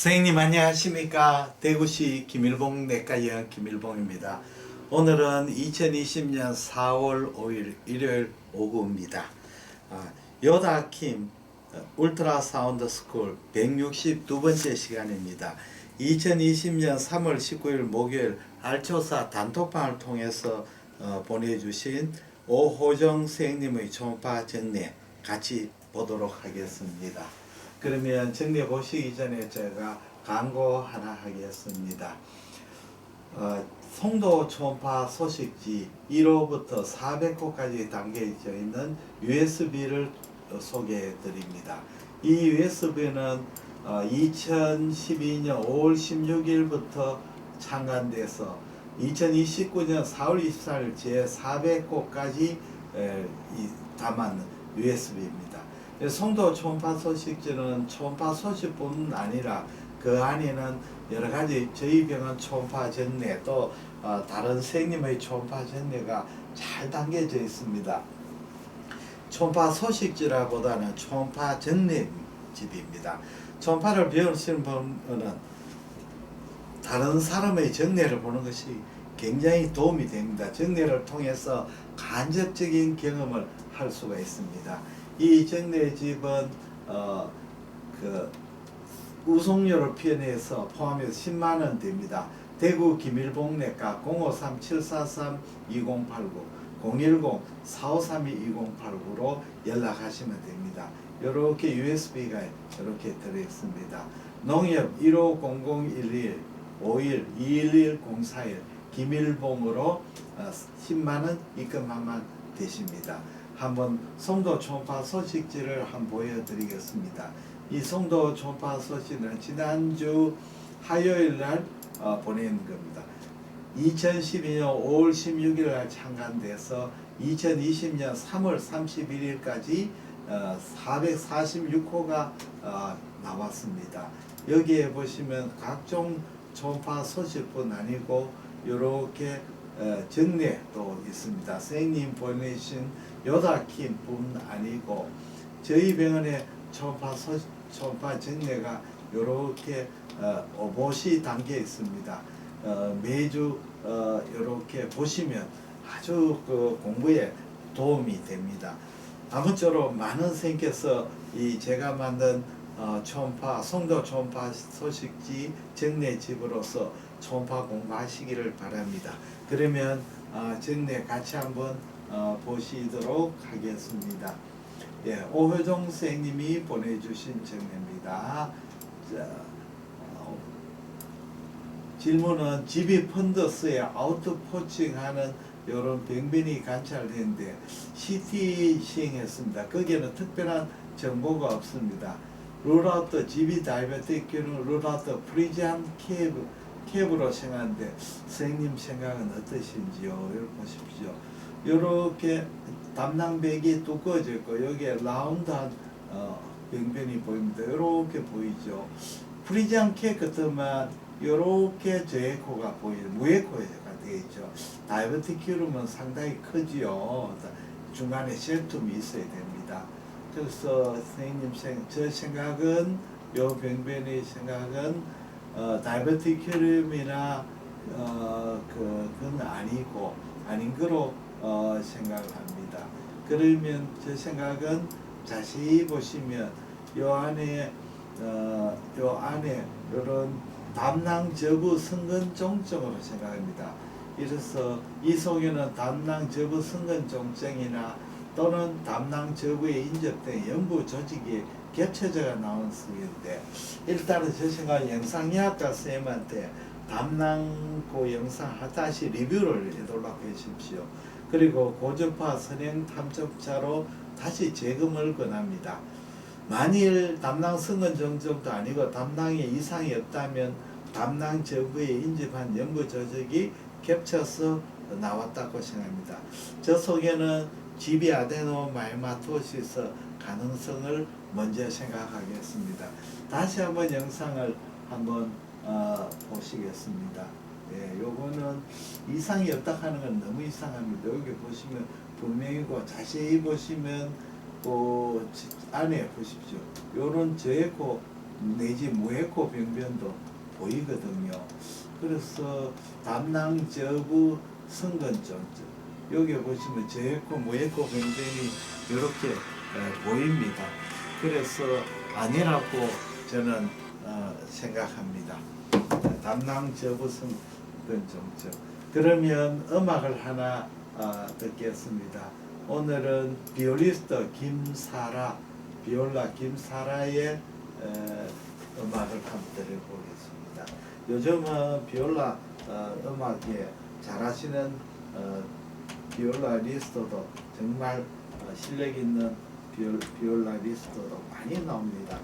선생님 안녕하십니까? 대구시 김일봉 내과 의원 김일봉입니다. 오늘은 2020년 4월 5일 일요일 오후입니다. 아, 요다킴 어, 울트라 사운드 스쿨 162번째 시간입니다. 2020년 3월 19일 목요일 알초사 단톡방을 통해서 어, 보내주신 오호정 선생님의 초음파 정례 같이 보도록 하겠습니다. 그러면 정리 보시기 전에 제가 광고 하나 하겠습니다. 어, 송도 초음파 소식지 1호부터 400호까지 담겨져 있는 USB를 소개해 드립니다. 이 USB는 어, 2012년 5월 16일부터 창간돼서 2029년 4월 24일 제 400호까지 담은 USB입니다. 송도 초음파 소식지는 초음파 소식뿐 아니라 그 안에는 여러 가지 저희 병원 초음파 전례 또 어, 다른 선생님의 초음파 전례가 잘 담겨져 있습니다. 초음파 소식지라보다는 초음파 전례집입니다. 초음파를 배우시는 분은 다른 사람의 정례를 보는 것이 굉장히 도움이 됩니다. 정례를 통해서 간접적인 경험을 할 수가 있습니다. 이 정례집은 어, 그 우송료를 표현해서 포함해서 10만 원 됩니다. 대구 김일봉내과 053-743-2089 010-4532-2089로 연락하시면 됩니다. 이렇게 USB가 이렇게 들어있습니다. 농협 150011 51 21104일 김일봉으로 어, 10만 원 입금하면 되십니다. 한번 송도 초음파 소식지를 한번 보여드리겠습니다. 이 송도 초음파 소식은 지난주 화요일 날 어, 보낸 겁니다. 2012년 5월 16일 날 창간돼서 2020년 3월 31일까지 어, 446호가 어, 나왔습니다. 여기에 보시면 각종 초음파 소식뿐 아니고 이렇게 어, 정례도 있습니다. 선생님 보내신 요다킴뿐 아니고 저희 병원의 초음파 소, 초음파 정례가 이렇게 어, 오봇이 담겨 있습니다. 어, 매주 어, 이렇게 보시면 아주 그 공부에 도움이 됩니다. 아무쪼록 많은 선생님께서 이 제가 만든 어, 초음파 송도 초음파 소식지 정례집으로서 초음파 공부하시기를 바랍니다. 그러면 어, 정례 같이 한번 어, 보시도록 하겠습니다. 예, 오효정 선생님이 보내주신 정례입니다. 자, 어, 질문은 집이 펀더스에 아우트포칭하는 이런 병변이 관찰되는데 CT 시행했습니다. 거기에는 특별한 정보가 없습니다. 룰아웃 GB 다이베틱 는 룰아웃 프리지안 케이브 캡으로 생각하는데 선생님 생각은 어떠신지요? 보십시오. 이렇게 담낭백이 두꺼워져 있고 여기에 라운드한 어, 병변이 보입니다. 이렇게 보이죠. 프리지안 캡 같으면 이렇게 저에코가 보이죠. 무에코가 되어 있죠. 다이버티큐름은 상당히 크지요. 중간에 쉘툼이 있어야 됩니다. 그래서 선생님 생, 저 생각은 요 병변의 생각은 어, 다이버티큐름이나 어, 그, 그건 아니고 아닌 거로 어, 생각을 합니다. 그러면 제 생각은 자세히 보시면 요 안에 어, 요 안에 이런 담낭 저부 승근 종증으로 생각합니다. 이래서 이 속에는 담낭 저부 승근 종증이나 또는 담낭 저부에 인접된 연부 조직이 겹쳐져가 나온 수인데 일단은 제 생각 영상의학과 선생님한테 담낭고 영상 다시 리뷰를 해달라고 해주십시오. 그리고 고주파 선행 탐첩자로 다시 재검을 권합니다. 만일 담낭 승근 정정도 아니고 담낭에 이상이 없다면 담낭 저부에 인접한 연부 조직이 겹쳐서 나왔다고 생각합니다. 저 속에는 집이 아데노마이마토시스 가능성을 먼저 생각하겠습니다. 다시 한번 영상을 한번 어, 보시겠습니다. 예, 요거는 이상이 없다 하는 건 너무 이상합니다. 여기 보시면 분명히고 자세히 보시면 그 안에 보십시오. 요런 저에코 내지 무에코 병변도 보이거든요. 그래서 담낭 저부 성근증 여기 보시면 저에코 무에코 병변이 이렇게 어, 보입니다. 그래서 아니라고 저는 어, 생각합니다. 담낭 저부 성 근증 그러면 음악을 하나 어, 듣겠습니다. 오늘은 비올리스트 김사라 비올라 김사라의 에, 음악을 한번 들어보겠습니다. 요즘은 비올라 어, 음악에 잘하시는 어, 비올라 리스트도 정말 어, 실력 있는 비올, 비올라 리스트도 많이 나옵니다.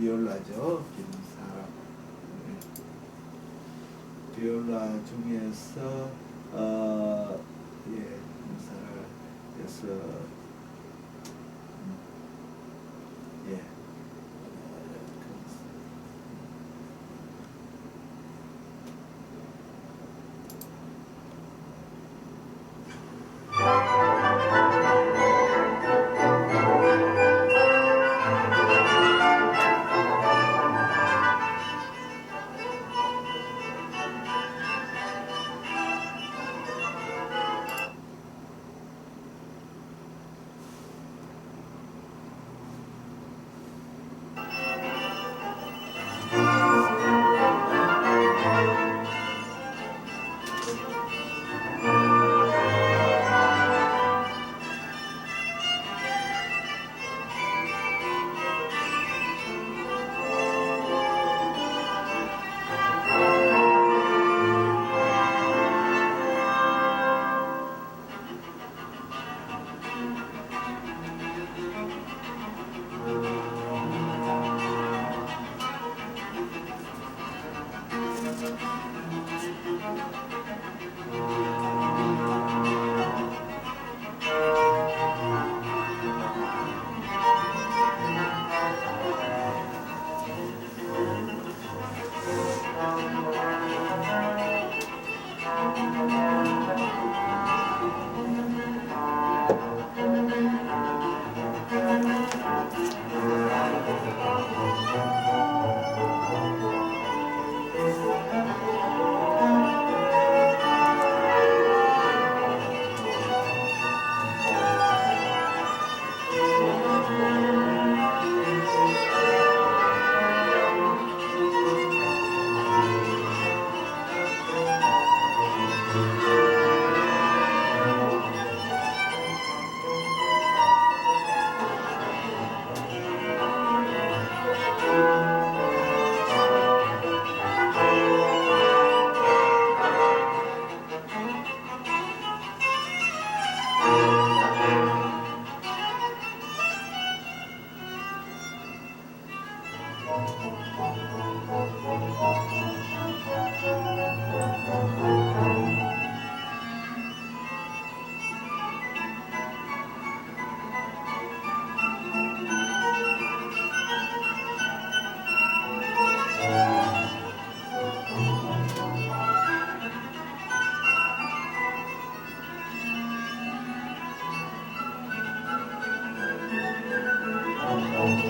비올라죠 김사라. 네. 비올라 중에서 어, 예, 김사라에서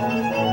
Música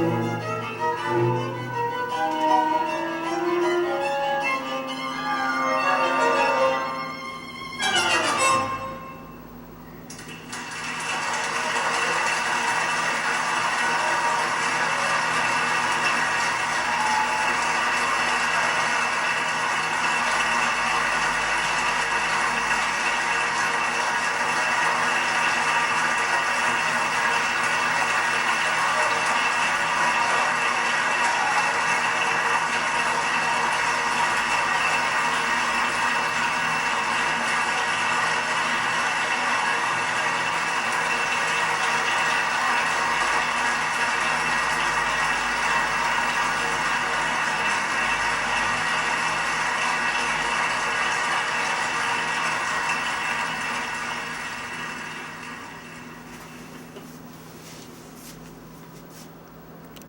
Música